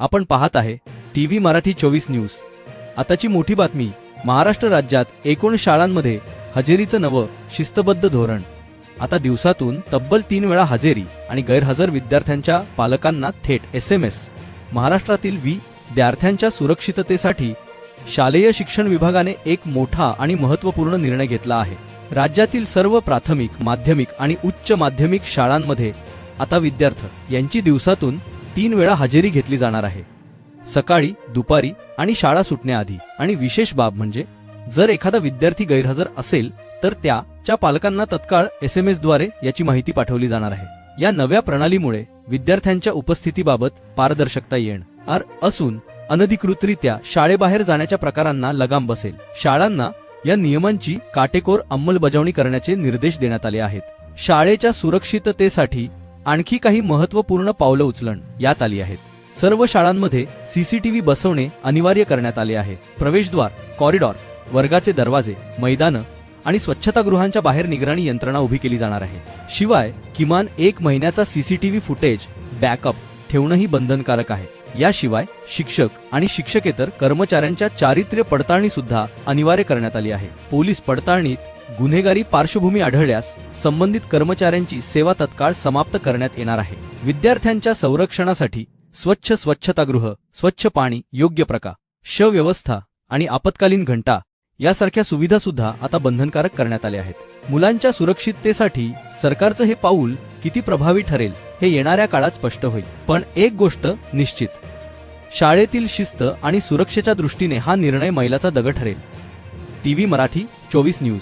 आपण पाहत आहे टीव्ही मराठी चोवीस न्यूज. आताची मोठी बातमी महाराष्ट्र राज्यात एकूण शाळांमध्ये हजेरीचं नवं शिस्तबद्ध धोरण. आता दिवसातून तब्बल तीन वेळा हजेरी आणि गैरहजर विद्यार्थ्यांच्या पालकांना थेट एस एम एस महाराष्ट्रातील विद्यार्थ्यांच्या सुरक्षिततेसाठी शालेय शिक्षण विभागाने एक मोठा आणि महत्त्वपूर्ण निर्णय घेतला आहे. राज्यातील सर्व प्राथमिक माध्यमिक आणि उच्च माध्यमिक शाळांमध्ये आता विद्यार्थी यांची दिवसातून तीन वेळा हजेरी घेतली जाणार आहे. सकाळी दुपारी आणि शाळा सुटण्याआधी. आणि विशेष बाब म्हणजे जर एखादा विद्यार्थी गैरहजर असेल तर त्याच्या पालकांना तत्काळ एस एम एसद्वारे याची माहिती पाठवली जाणार आहे. या नव्या प्रणालीमुळे विद्यार्थ्यांच्या उपस्थितीबाबत पारदर्शकता येणार असून अनधिकृतरित्या शाळेबाहेर जाण्याच्या प्रकारांना लगाम बसेल. शाळांना या नियमांची काटेकोर अंमलबजावणी करण्याचे निर्देश देण्यात आले आहेत. शाळेच्या सुरक्षिततेसाठी आणखी काही महत्त्वपूर्ण पावलं उचलण यात आली आहेत. सर्व शाळांमध्ये सीसीटीव्ही बसवणे अनिवार्य करण्यात आले आहे. प्रवेशद्वार कॉरिडॉर वर्गाचे दरवाजे मैदानं आणि स्वच्छतागृहांच्या बाहेर निगराणी यंत्रणा उभी केली जाणार आहे. शिवाय किमान एक महिन्याचा सीसीटीव्ही फुटेज बॅकअप ठेवणंही बंधनकारक आहे. याशिवाय शिक्षक आणि शिक्षकेतर कर्मचाऱ्यांच्या चारित्र्य पडताळणी सुद्धा अनिवार्य करण्यात आली आहे. पोलीस पडताळणीत गुन्हेगारी पार्श्वभूमी आढळल्यास संबंधित कर्मचाऱ्यांची सेवा तत्काळ समाप्त करण्यात येणार आहे. विद्यार्थ्यांच्या संरक्षणासाठी स्वच्छ स्वच्छतागृह स्वच्छ पाणी योग्य प्रकार व्यवस्था आणि आपत्कालीन घंटा यासारख्या सुविधा सुद्धा आता बंधनकारक करण्यात आल्या आहेत. मुलांच्या सुरक्षिततेसाठी सरकारचं हे पाऊल किती प्रभावी ठरेल हे येणाऱ्या काळात स्पष्ट होईल. पण एक गोष्ट निश्चित. शाळेतील शिस्त आणि सुरक्षेच्या दृष्टीने हा निर्णय मैलाचा दगड ठरेल. टीव्ही मराठी चोवीस न्यूज.